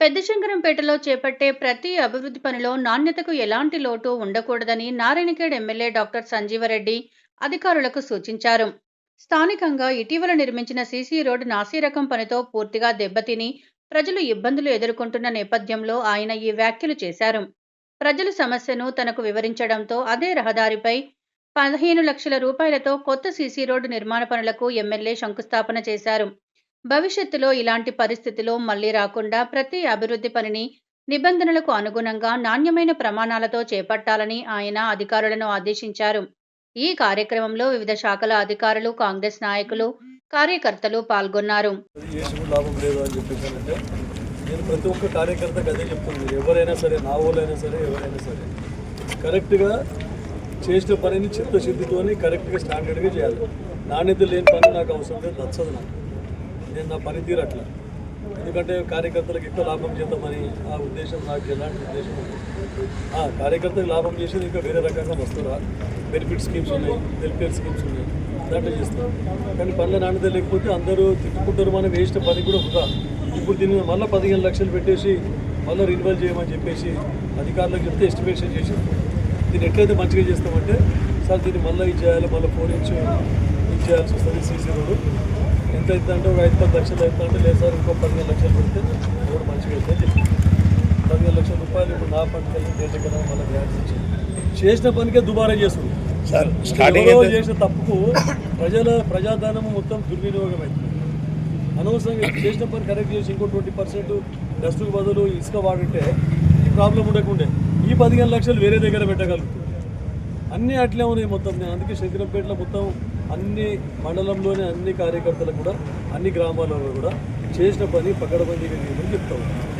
పెద్దశంకరంపేటలో చేపట్టే ప్రతి అభివృద్ధి పనిలో నాణ్యతకు ఎలాంటి లోటు ఉండకూడదని నారాయణఖేడ్ ఎమ్మెల్యే డాక్టర్ సంజీవరెడ్డి అధికారులకు సూచించారు. స్థానికంగా ఇటీవల నిర్మించిన సీసీ రోడ్ నాసిరకం పనితో పూర్తిగా దెబ్బతిని ప్రజలు ఇబ్బందులు ఎదుర్కొంటున్న నేపథ్యంలో ఆయన ఈ వ్యాఖ్యలు చేశారు. ప్రజల సమస్యను తనకు వివరించడంతో అదే రహదారిపై పదిహేను లక్షల రూపాయలతో కొత్త సీసీ రోడ్డు నిర్మాణ పనులకు ఎమ్మెల్యే శంకుస్థాపన చేశారు. భవిష్యత్తులో ఇలాంటి పరిస్థితిలో మళ్ళీ రాకుండా ప్రతి అభివృద్ధి పనిని నిబంధనలకు అనుగుణంగా నాణ్యమైన ప్రమాణాలతో చేపట్టాలని ఆయన అధికారులను ఆదేశించారు. ఈ కార్యక్రమంలో వివిధ శాఖల అధికారులు కాంగ్రెస్ నాయకులు కార్యకర్తలు పాల్గొన్నారు. నేను ప్రతి ఒక్క కార్యకర్తకు అదే చెప్తున్నాను. ఎవరైనా సరే నా వాళ్ళైనా సరే ఎవరైనా సరే కరెక్ట్గా చేసిన పనిని చిత్తశుద్ధితోని కరెక్ట్గా స్టాండర్డ్గా చేయాలి. నాణ్యత లేని పని నాకు అవసరం లేదు నచ్చదు నాకు. నేను నా పనితీరు అట్లా. ఎందుకంటే కార్యకర్తలకు ఎక్కువ లాభం చేద్దామని ఆ ఉద్దేశం నాకు ఎలాంటి ఉద్దేశం ఆ, కార్యకర్తలకు లాభం చేసేది ఇంకా వేరే రకంగా వస్తుందా? బెనిఫిట్ స్కీమ్స్ ఉన్నాయి వెల్ఫేర్ స్కీమ్స్ ఉన్నాయి దాంట్లో చేస్తాం. కానీ పనుల నాణ్యత లేకపోతే అందరూ తిట్టుకుంటారు మనం వేసిన పని కూడా వృధా. ఇప్పుడు దీన్ని మళ్ళీ పదిహేను లక్షలు పెట్టేసి మళ్ళీ రిన్యువల్ చేయమని చెప్పేసి అధికారులకు చెప్తే ఎస్టిమేషన్ చేసి దీన్ని ఎట్లయితే మంచిగా చేస్తామంటే సార్ దీన్ని మళ్ళీ ఇది చేయాలి మళ్ళీ ఫోర్ ఇంచ్ ఇది చేయాల్సి వస్తుంది సీసీ రోడ్ ఎంత అవుతుందంటే ఒక ఐదు పది లక్షలు అవుతుందంటే లేదు సార్ ఇంకో పదిహేను లక్షలు పెడితే రోడ్ మంచిగా అవుతుంది చెప్పి. పదిహేను లక్షల రూపాయలు ఇప్పుడు నా పంటకెళ్ళి దేశ కదా మళ్ళీ ఇచ్చి చేసిన పనికే దుబారా చేస్తుంది చేసిన తప్పుకు ప్రజల ప్రజాధనం మొత్తం దుర్వినియోగం అవుతుంది. అనవసరంగా చేసిన పని కరెక్ట్ చేసి ఇంకో ట్వంటీ పర్సెంట్ డస్ట్కు బదులు ఇసుక వాడుంటే ఈ ప్రాబ్లం ఉండకుండే. ఈ పదిహేను లక్షలు వేరే దగ్గర పెట్టగలుగుతుంది. అన్నీ అట్లే ఉన్నాయి మొత్తం. నేను అందుకే శంకరంపేటలో మొత్తం అన్ని మండలంలోని అన్ని కార్యకర్తలకు కూడా అన్ని గ్రామాలలో కూడా చేసిన పని పకడబందీగా చేయమని చెప్తా ఉన్నాను